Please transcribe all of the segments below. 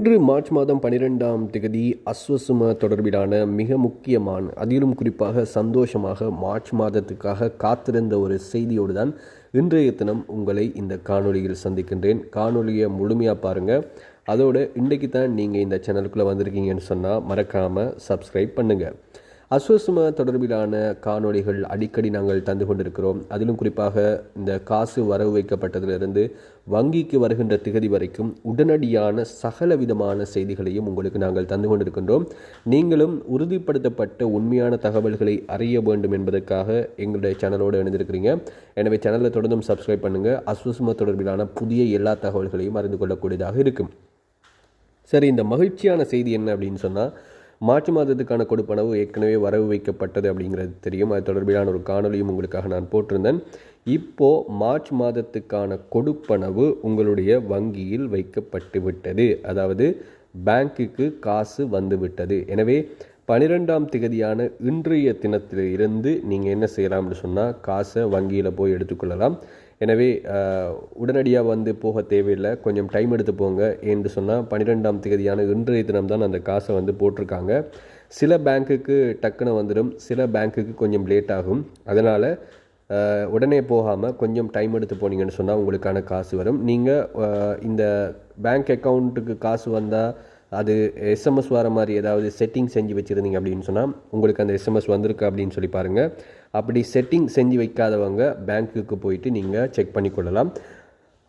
இன்று மார்ச் மாதம் பனிரெண்டாம் திகதி அஸ்வசும தொடர்பிலான மிக முக்கியமான அதிலும் குறிப்பாக சந்தோஷமாக மார்ச் மாதத்துக்காக காத்திருந்த ஒரு செய்தியோடு தான் இன்றைய தினம் உங்களை இந்த காணொலியில் சந்திக்கின்றேன். காணொலியை முழுமையாக பாருங்கள் அதோடு இன்றைக்கு தான் நீங்கள் இந்த சேனலுக்குள்ளே வந்திருக்கீங்கன்னு சொன்னால் மறக்காமல் சப்ஸ்கிரைப் பண்ணுங்கள் அஸ்வசும தொடர்பிலான காணொளிகள் அடிக்கடி நாங்கள் தந்து கொண்டிருக்கிறோம். அதிலும் குறிப்பாக இந்த காசு வரவு வைக்கப்பட்டதிலிருந்து வங்கிக்கு வருகின்ற திகதி வரைக்கும் உடனடியான சகல விதமான செய்திகளையும் உங்களுக்கு நாங்கள் தந்து கொண்டிருக்கின்றோம். நீங்களும் உறுதிப்படுத்தப்பட்ட உண்மையான தகவல்களை அறிய வேண்டும் என்பதற்காக எங்களுடைய சேனலோடு இணைந்திருக்கிறீங்க. எனவே சேனலை தொடர்ந்தும் சப்ஸ்கிரைப் பண்ணுங்கள் அஸ்வசும தொடர்பிலான புதிய எல்லா தகவல்களையும் அறிந்து கொள்ளக்கூடியதாக இருக்கும். சரி இந்த மகிழ்ச்சியான செய்தி என்ன அப்படின்னு சொன்னால் மார்ச் மாதத்துக்கான கொடுப்பனவு ஏற்கனவே வரவு வைக்கப்பட்டது அப்படிங்கிறது தெரியும். அது தொடர்பிலான ஒரு காணொலியும் உங்களுக்காக நான் போட்டிருந்தேன். இப்போது மார்ச் மாதத்துக்கான கொடுப்பனவு உங்களுடைய வங்கியில் வைக்கப்பட்டு விட்டது. அதாவது பேங்க்குக்கு காசு வந்துவிட்டது எனவே பனிரெண்டாம் திகதியான இன்றைய தினத்தில் இருந்து நீங்கள் என்ன செய்யலாம்னு சொன்னால் காசை வங்கியில் போய் எடுத்துக்கொள்ளலாம். எனவே உடனடியாக வந்து போக தேவையில்லை. கொஞ்சம் டைம் எடுத்து போங்க என்று சொன்னால் பன்னிரெண்டாம் தேதியான இன்றைய தினம் தான் அந்த காசை வந்து போட்டிருக்காங்க. சில பேங்க்குக்கு டக்குன்னு வந்துடும். சில பேங்க்குக்கு கொஞ்சம் லேட் ஆகும். அதனால் உடனே போகாமல் கொஞ்சம் டைம் எடுத்து போனீங்கன்னு சொன்னால் உங்களுக்கான காசு வரும். நீங்கள் இந்த பேங்க் அக்கௌண்ட்டுக்கு காசு வந்தால் அது எஸ்எம்எஸ் வர மாதிரி ஏதாவது செட்டிங் செஞ்சு வச்சுருந்தீங்க அப்படின்னு சொன்னால் உங்களுக்கு அந்த எஸ்எம்எஸ் வந்திருக்கு அப்படின்னு சொல்லி பாருங்கள் அப்படி செட்டிங் செஞ்சு வைக்காதவங்க பேங்க்குக்கு போயிட்டு நீங்கள் செக் பண்ணிக்கொள்ளலாம்.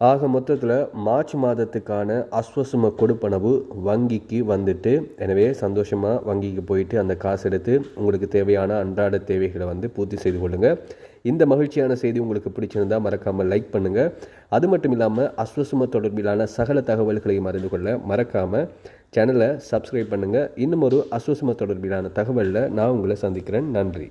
ஆக மொத்தத்தில் மார்ச் மாதத்துக்கான அஸ்வசும கொடுப்பனவு வங்கிக்கு வந்துட்டு எனவே சந்தோஷமாக வங்கிக்கு போயிட்டு அந்த காசு எடுத்து உங்களுக்கு தேவையான அன்றாட தேவைகளை வந்து பூர்த்தி செய்து கொள்ளுங்கள் இந்த மகிழ்ச்சியான செய்தி உங்களுக்கு பிடிச்சிருந்தால் மறக்காமல் லைக் பண்ணுங்கள் அது மட்டும் இல்லாமல் அஸ்வசும தொடர்பிலான சகல தகவல்களையும் அறிந்து கொள்ள மறக்காமல் சேனலை சப்ஸ்கிரைப் பண்ணுங்கள் இன்னும் ஒரு அஸ்வசும தொடர்பிலான தகவலில் நான் உங்களை சந்திக்கிறேன். நன்றி.